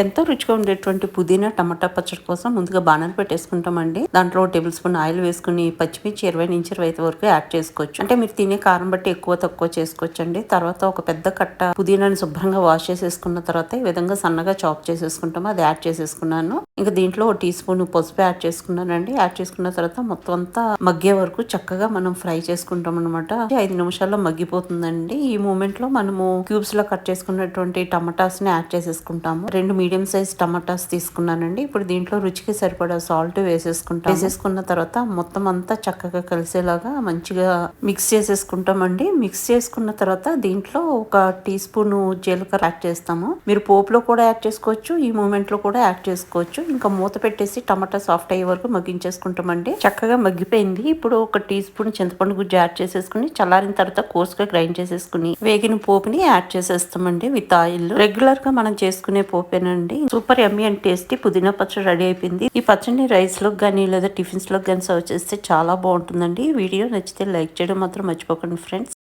ఎంతో రుచిగా ఉండేటువంటి పుదీనా టమాటా పచ్చడి కోసం ముందుగా బాణాలు పెట్టేసుకుంటామండి. దాంట్లో టేబుల్ స్పూన్ ఆయిల్ వేసుకుని పచ్చిమిర్చి ఇరవై నుంచి ఇరవై ఐదు వరకు యాడ్ చేసుకోవచ్చు. అంటే మీరు తినే కారం బట్టి ఎక్కువ తక్కువ చేసుకోవచ్చు అండి తర్వాత ఒక పెద్ద కట్ట పుదీనాని శుభ్రంగా వాష్ చేసేసుకున్న తర్వాత ఈ విధంగా సన్నగా చాప్ చేసేసుకుంటాము. అది యాడ్ చేసేసుకున్నాను. ఇంకా దీంట్లో ఒక టీ స్పూన్ పసుపు యాడ్ చేసుకున్నానండి. యాడ్ చేసుకున్న తర్వాత మొత్తం అంతా మగ్గే వరకు చక్కగా మనం ఫ్రై చేసుకుంటాం అనమాట ఐదు నిమిషాల్లో మగ్గిపోతుందండి. ఈ మూమెంట్లో మనము క్యూబ్స్లో కట్ చేసుకున్నటువంటి టమాటాస్ని యాడ్ చేసేసుకుంటాము. రెండు మీడియం సైజ్ టమాటాస్ తీసుకున్నానండి. ఇప్పుడు దీంట్లో రుచికి సరిపడా సాల్ట్ వేసేసుకుంటాం వేసేసుకున్న తర్వాత మొత్తం అంతా చక్కగా కలిసేలాగా మంచిగా మిక్స్ చేసేసుకుంటామండి. మిక్స్ చేసుకున్న తర్వాత దీంట్లో ఒక టీ స్పూన్ జీలకర్ర యాడ్ చేస్తాము. మీరు పోపులో కూడా యాడ్ చేసుకోవచ్చు. ఈ మూమెంట్లో కూడా యాడ్ చేసుకోవచ్చు. ఇంకా మూత పెట్టేసి టమాటా సాఫ్ట్ అయ్యే వరకు మగ్గించేసుకుంటామండి. చక్కగా మగ్గిపోయింది. ఇప్పుడు ఒక టీ స్పూన్ చింతపండు గుజ్జు యాడ్ చేసేసుకుని చల్లారిన తర్వాత కోసుగా గ్రైండ్ చేసేసుకుని వేగిన పోపుని యాడ్ చేసేస్తామండి విత్ ఆయిల్. రెగ్యులర్గా మనం చేసుకునే పోపేనండి. సూపర్ ఎమ్మి అండ్ టేస్టీ పుదీనా పచ్చడి రెడీ అయిపోయింది. ఈ పచ్చడిని రైస్లో కానీ లేదా టిఫిన్స్లో కానీ సర్వ్ చేస్తే చాలా బాగుంటుందండి. వీడియో నచ్చితే లైక్ చేయడం మాత్రం మర్చిపోకండి ఫ్రెండ్స్.